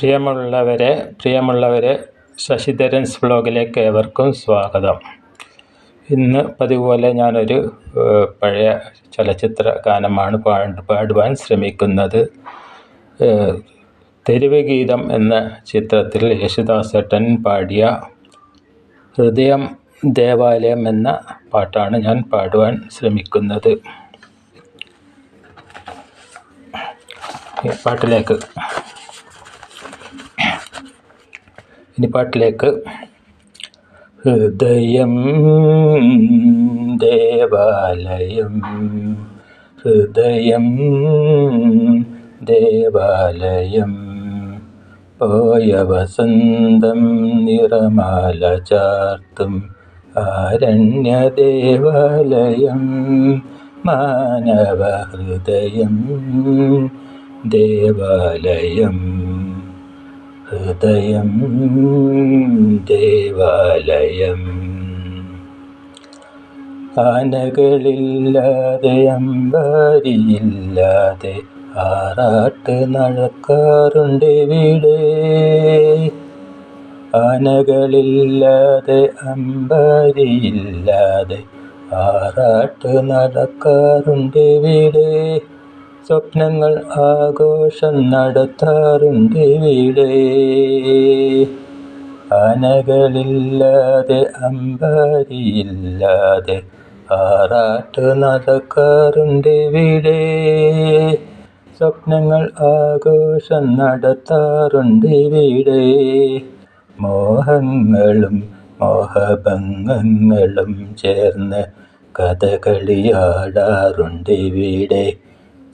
പ്രിയമുള്ളവരെ പ്രിയമുള്ളവരെ ശശിധരൻസ് വ്ളോഗിലേക്ക് ഏവർക്കും സ്വാഗതം. ഇന്ന് പതിവ് പോലെ ഞാനൊരു പഴയ ചലച്ചിത്ര ഗാനമാണ് പാട് പാടുവാൻ ശ്രമിക്കുന്നത്. തെരുവ് ഗീതം എന്ന ചിത്രത്തിൽ യേശുദാസേട്ടൻ പാടിയ ഹൃദയം ദേവാലയം എന്ന പാട്ടാണ് ഞാൻ പാടുവാൻ ശ്രമിക്കുന്നത്. പാട്ടിലേക്ക് ഇനി പാട്ടിലേക്ക്. ഹൃദയം ദേവാലയം. ഹൃദയം ദേവാലയം. പോയ വസന്തം നിറമാല ചാർത്തും ആരണ്യ ദേവാലയം മാനവ ഹൃദയം ദേവാലയം. ഹൃദയം ദേവാലയം. ആനകളില്ലാതെ അമ്പാരിയില്ലാതെ ആറാട്ട് നടക്കാറുണ്ട് ഇവിടെ. ആനകളില്ലാതെ അമ്പാരിയില്ലാതെ ആറാട്ട് നടക്കാറുണ്ട് ഇവിടെ. സ്വപ്നങ്ങൾ ആഘോഷം നടത്താറുണ്ട് ഇവിടെ ആനകളില്ലാതെ അമ്പാരിയില്ലാതെ ആറാട്ട് നടക്കാറുണ്ട് ഇവിടെ സ്വപ്നങ്ങൾ ആഘോഷം നടത്താറുണ്ട് ഇവിടെ മോഹങ്ങളും മോഹഭംഗങ്ങളും ചേർന്ന് കഥകളിയാടാറുണ്ട് ഇവിടെ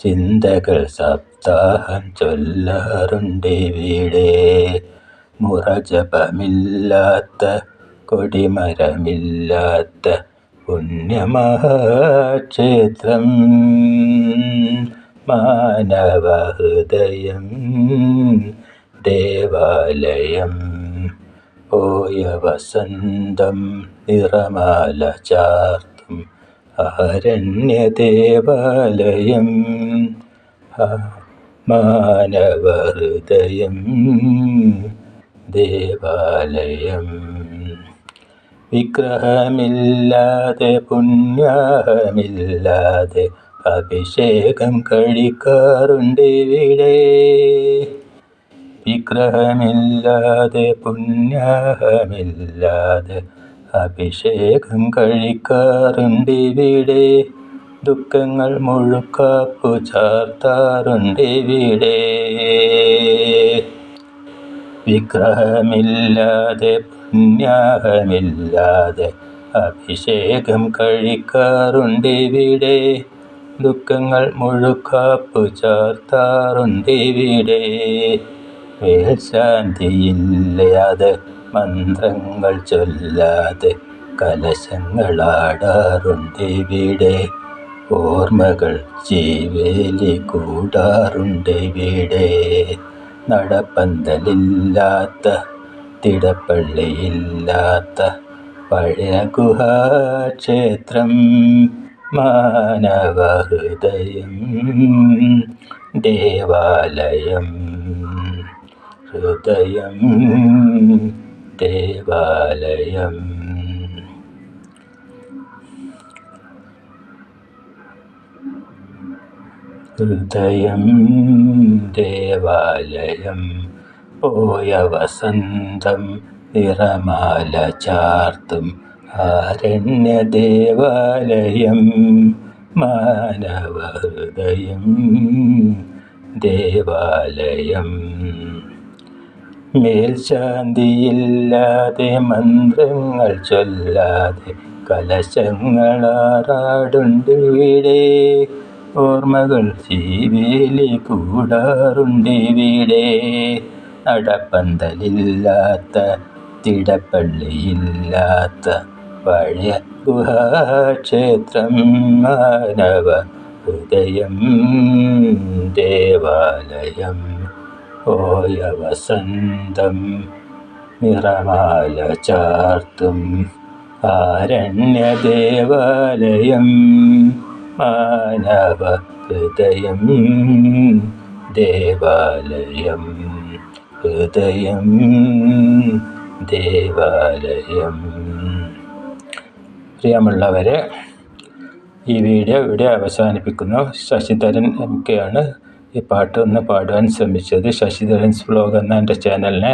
ചിന്തകൾ സപ്താഹം ചൊല്ലാറുണ്ട് ഇവിടെ മുറജപമില്ലാത്ത കൊടിമരമില്ലാത്ത പുണ്യമഹാക്ഷേത്രം. മാനവഹൃദയം ദേവാലയം പോയ വസന്തം നിറമാല ചാർത്തും ആരണ്യ മാനവഹൃദയം മാനവ ദേവാലയം. വിഗ്രഹമില്ലാതെ പുണ്യമില്ലാതെ അഭിഷേകം കഴിക്കാറുണ്ട് ഇവിടെ. വിഗ്രഹമില്ലാതെ പുണ്യമില്ലാതെ അഭിഷേകം കഴിക്കാറുണ്ട് ഇവിടെ ദുഃഖങ്ങൾ മുഴുക്കാപ്പു ചാർത്താറുണ്ട് ഇവിടെ വിഗ്രഹമില്ലാതെ പുണ്യാഹമില്ലാതെ അഭിഷേകം കഴിക്കാറുണ്ട് ഇവിടെ ദുഃഖങ്ങൾ മുഴുക്കാപ്പു ചാർത്താറുണ്ട് ഇവിടെ വേൽശാന്തിയില്ലാതെ മന്ത്രങ്ങൾ ചൊല്ലാതെ കലശങ്ങളാടാറുണ്ട് ഇവിടെ ഓർമ്മകൾ ജീവേലി കൂടാറുണ്ട് ഇവിടെ നടപ്പന്തലില്ലാത്ത തിടപ്പള്ളിയില്ലാത്ത പഴയ ഗുഹാക്ഷേത്രം മാനവഹൃദയം ദേവാലയം ഹൃദയം. ദേവാലയം ഹൃദയം ദേവാലയം പോയ വസന്തം നിറമാല ചാർത്തും. ആരണ്യ ദേവാലയം മാനവ ഹൃദയം ദേവാലയം. മേൽശാന്തിയില്ലാതെ മന്ത്രങ്ങൾ ചൊല്ലാതെ കലശങ്ങളാറാടുണ്ട് ഇവിടെ. ഓർമ്മകൾ ജീവേലി കൂടാറുണ്ട് ഇവിടെ. നടപ്പന്തലില്ലാത്ത തിടപ്പള്ളിയില്ലാത്ത പഴയ ഗുഹാക്ഷേത്രം മാനവ ഹൃദയം ദേവാലയം. പോയ വസന്തം നിറമാല ചാർത്തും ആരണ്യദേവാലയം മാനവ ഹൃദയം ദേവാലയം ഹൃദയം ദേവാലയം. പ്രിയമുള്ളവരെ ഈ വീഡിയോ ഇവിടെ അവസാനിപ്പിക്കുന്നു. ശശിധരൻ എം കെ ആണ്. ഈ പാട്ട് ഒന്ന് പാടുവാൻ ശ്രമിച്ചത് ശശിധരൻസ് വ്ലോഗ് എന്ന എന്റെ ചാനലിനെ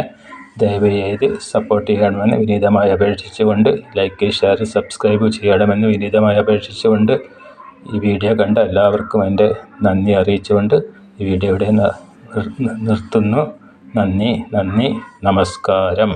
ദയവ് ചെയ്ത് സപ്പോർട്ട് ചെയ്യണമെന്ന് വിനീതമായി അപേക്ഷിച്ചുകൊണ്ട് ലൈക്ക് ഷെയർ സബ്സ്ക്രൈബ് ചെയ്യണമെന്ന് വിനീതമായി അപേക്ഷിച്ചുകൊണ്ട് ഈ വീഡിയോ കണ്ട എല്ലാവർക്കും എന്റെ നന്ദി അറിയിച്ചുകൊണ്ട് ഈ വീഡിയോ ഇവിടെ നിർത്തുന്നു. നന്ദി നന്ദി നമസ്കാരം.